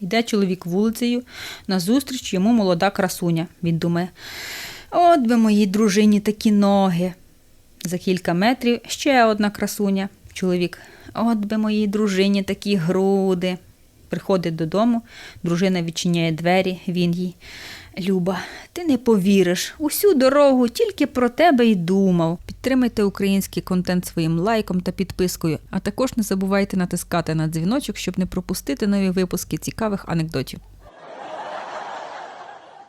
Йде чоловік вулицею, назустріч йому молода красуня. Він думає: от би моїй дружині такі ноги. За кілька метрів ще одна красуня. Чоловік, от би моїй дружині такі груди. Приходить додому, дружина відчиняє двері, він їй. Люба, ти не повіриш, усю дорогу тільки про тебе й думав. Підтримайте український контент своїм лайком та підпискою, а також не забувайте натискати на дзвіночок, щоб не пропустити нові випуски цікавих анекдотів.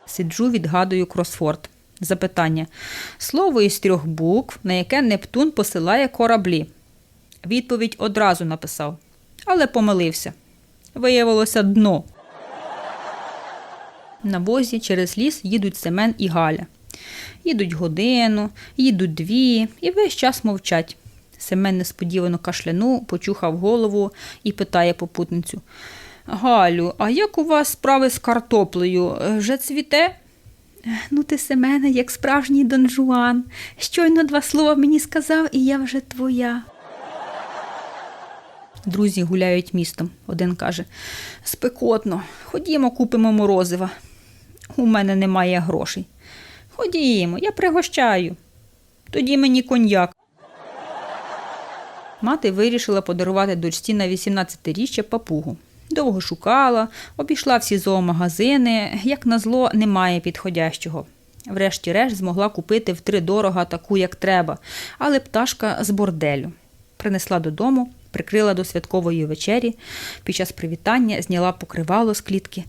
Сиджу, відгадую кросфорд. Запитання. Слово із трьох букв, на яке Нептун посилає кораблі. Відповідь одразу написав, але помилився. Виявилося дно. На возі через ліс їдуть Семен і Галя. Їдуть годину, їдуть дві і весь час мовчать. Семен несподівано кашлянув, почухав голову і питає попутницю. Галю, а як у вас справи з картоплею? Вже цвіте? Ну, ти, Семене, як справжній Дон Жуан. Щойно два слова мені сказав, і я вже твоя. Друзі гуляють містом. Один каже: Спекотно, ходімо, купимо морозива. У мене немає грошей. Ходімо, я пригощаю. Тоді мені коньяк. Мати вирішила подарувати дочці на 18-річчя папугу. Довго шукала, обійшла всі зоомагазини, як назло, немає підходящого. Врешті-решт змогла купити втридорога таку, як треба, але пташка з борделю. Принесла додому, прикрила до святкової вечері. Під час привітання зняла покривало з клітки.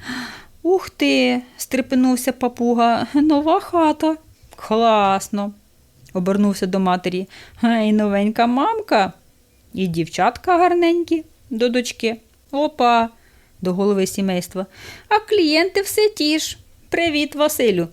Ух ти! стрепенувся папуга. Нова хата. Класно. обернувся до матері. Ай, новенька мамка. І дівчатка гарненькі до дочки. Опа, до голови сімейства. А клієнти все ті ж. Привіт, Василю.